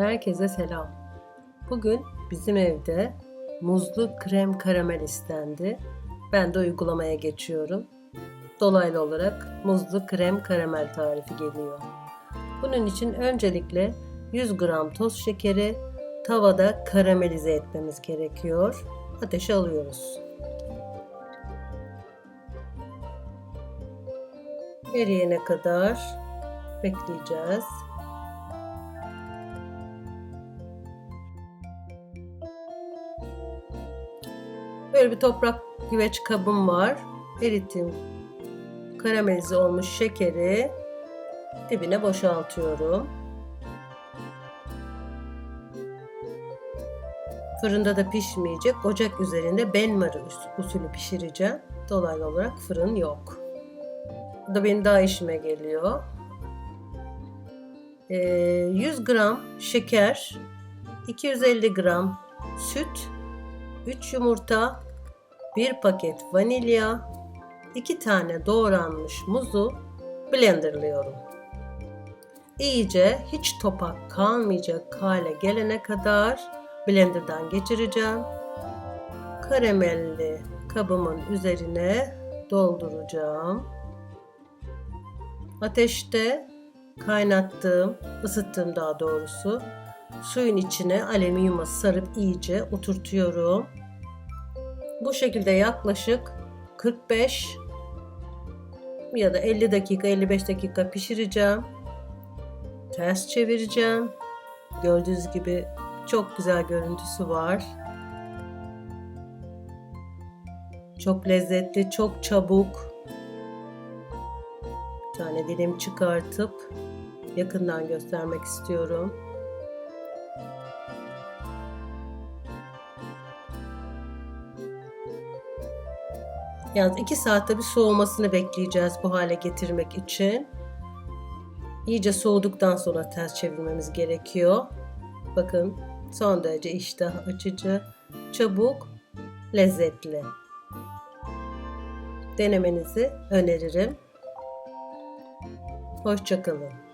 Herkese selam. Bugün bizim evde muzlu krem karamel istendi. Ben de uygulamaya geçiyorum. Dolaylı olarak muzlu krem karamel tarifi geliyor. Bunun için öncelikle 100 gram toz şekeri tavada karamelize etmemiz gerekiyor. Ateşe alıyoruz. Eriyene kadar bekleyeceğiz. Böyle bir toprak güveç kabım var. Eritim karamelize olmuş şekeri dibine boşaltıyorum. Fırında da pişmeyecek. Ocak üzerinde benmari usulü pişireceğim. Dolaylı olarak fırın yok. Bu da benim daha işime geliyor. Ee, 100 gram şeker, 250 gram süt, 3 yumurta, 1 paket vanilya, 2 tane doğranmış muzu blenderlıyorum. İyice hiç topak kalmayacak hale gelene kadar blenderdan geçireceğim. Karamelli kabımın üzerine dolduracağım. Ateşte kaynattığım, ısıttığım daha doğrusu suyun içine alüminyuma sarıp iyice oturtuyorum. Bu şekilde yaklaşık 45 ya da 50 dakika 55 dakika pişireceğim. Ters çevireceğim. Gördüğünüz gibi çok güzel görüntüsü var. Çok lezzetli, çok çabuk. Bir tane dilim çıkartıp yakından göstermek istiyorum. Yalnız 2 saatte bir soğumasını bekleyeceğiz bu hale getirmek için. İyice soğuduktan sonra ters çevirmemiz gerekiyor. Bakın son derece iştah açıcı, çabuk, lezzetli. Denemenizi öneririm. Hoşçakalın.